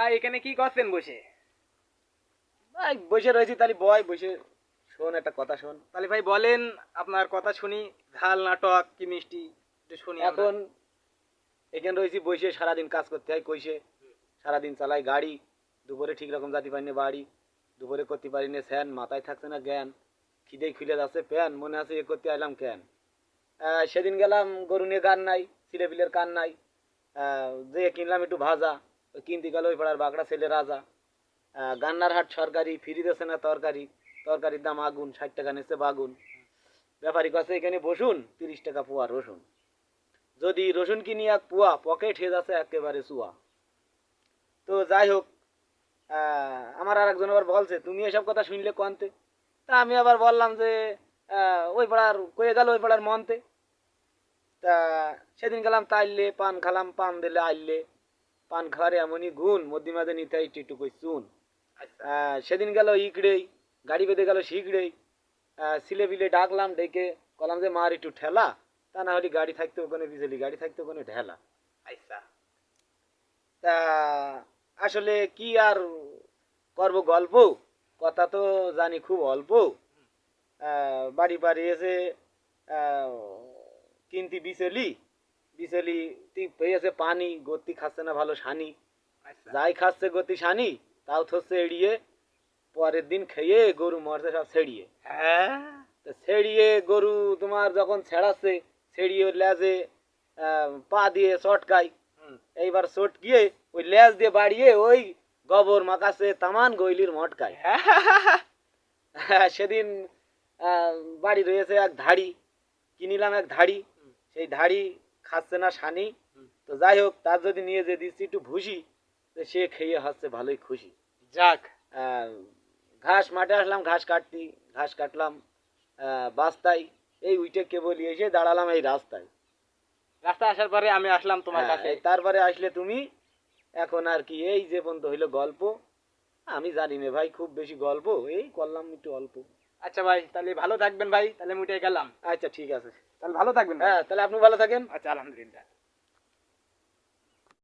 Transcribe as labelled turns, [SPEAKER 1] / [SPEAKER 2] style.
[SPEAKER 1] আর এখানে কি করছেন বসে?
[SPEAKER 2] ভাই বসে রয়েছি তাহলে বয় বসে শোন একটা কথা শোন।
[SPEAKER 1] তাহলে ভাই বলেন আপনার কথা শুনি ঝাল নাটক কি মিষ্টি একটু শুনি
[SPEAKER 2] এখন এখানে রয়েছি বসে সারাদিন কাজ করতে হয় কইসে। সারাদিন চালাই গাড়ি দুপুরে ঠিক রকম যাতে পারি না বাড়ি দুপুরে করতে পারি না স্যান মাথায় থাকছে না জ্ঞান খিদে খুলে যাচ্ছে প্যান মনে আছে এ করতে আইলাম কেন সেদিন গেলাম গরু নিয়ে গান নাই ছিলেপিলের কান নাই যে কিনলাম একটু ভাজা কিনতে গেল ওই পাড়ার বাগড়া ছেলে রাজা। গান্নারহাট সরকারি ফ্রি দিচ্ছে না তরকারি। তরকারির দাম আগুন, ষাট টাকা নিচ্ছে বাগুন। ব্যাপারী কাছে এখানে বসুন, তিরিশ টাকা পোয়া রসুন। যদি রসুন কিনি এক পোয়া, পকেট হয়ে যাচ্ছে একেবারে চুয়া। তো যাই হোক আমার আর একজন আবার বলছে, তুমি এসব কথা শুনলে কনতে? তা আমি আবার বললাম যে ওই পাড়ার, কয়ে গেল ওই পাড়ার মনতে। তা সেদিন গেলাম তাইলে পান খালাম, পান দিলে আইলে পান খাওয়ার এমনই গুণ, মধ্যে মাঝে নিতে হয়, একটু কই চুন। সেদিন গেল ইকড়েই, গাড়ি বেঁধে গেল শিকড়েই সিলে বিলে ডাকলাম, ডেকে কলাম যে, মার একটু ঠেলা, তা না হলে গাড়ি থাকতো ওখানে বিজলি গাড়ি থাকতো ওখানে ঢেলা।
[SPEAKER 1] আচ্ছা
[SPEAKER 2] তা, আসলে কি আর করব গল্প? কথা তো জানি খুব অল্প। বাড়ি বাড়ি এসে কিনতি বিচলি বিচলি পেয়েছে পানি গতি খাচ্ছে না ভালো সানি।
[SPEAKER 1] আচ্ছা।
[SPEAKER 2] যাই খাচ্ছে গতি সানি তাও থচ্ছে এড়িয়ে পরের দিন খেয়ে গরু মরছে সব ছেড়িয়ে।
[SPEAKER 1] হ্যাঁ?
[SPEAKER 2] তা ছেড়িয়ে গরু তোমার যখন ছেড়াচ্ছে ছেড়িয়ে লেজে পা দিয়ে চটকাই এইবার চট গিয়ে ওই লেজ দিয়ে বাড়িয়ে ওই গোবর মাকাছে তামান গইলির মটকায়। সেদিন বাড়ি রয়েছে এক ধাড়ি কিনিলাম এক ধাড়ি। সেই ধাড়ি খাচ্ছে না সানি। তো যাই হোক তার যদি নিয়ে যে দিচ্ছি একটু ভুসি তো সে খেয়ে হচ্ছে ভালোই খুশি।
[SPEAKER 1] যাক।
[SPEAKER 2] ঘাস মাঠে আসলাম ঘাস কাটতি ঘাস কাটলাম বাস্তায়। এই উইটে কেবল এসে দাঁড়ালাম এই রাস্তায়।
[SPEAKER 1] রাস্তা আসার পরে আমি আসলাম তোমার
[SPEAKER 2] হ্যাঁ,
[SPEAKER 1] কাছে।
[SPEAKER 2] তারপরে আসলে তুমি এখন আর কি এই যে পর্যন্ত হইল গল্প। আমি জানি না ভাই খুব বেশি গল্প এই করলাম একটু অল্প।
[SPEAKER 1] আচ্ছা ভাই তাহলে ভালো থাকবেন ভাই তাহলে মুটে গেলাম।
[SPEAKER 2] আচ্ছা ঠিক আছে।
[SPEAKER 1] তাহলে ভালো থাকবেন
[SPEAKER 2] হ্যাঁ তাহলে আপনি ভালো থাকেন।
[SPEAKER 1] আচ্ছা আলহামদুলিল্লাহ।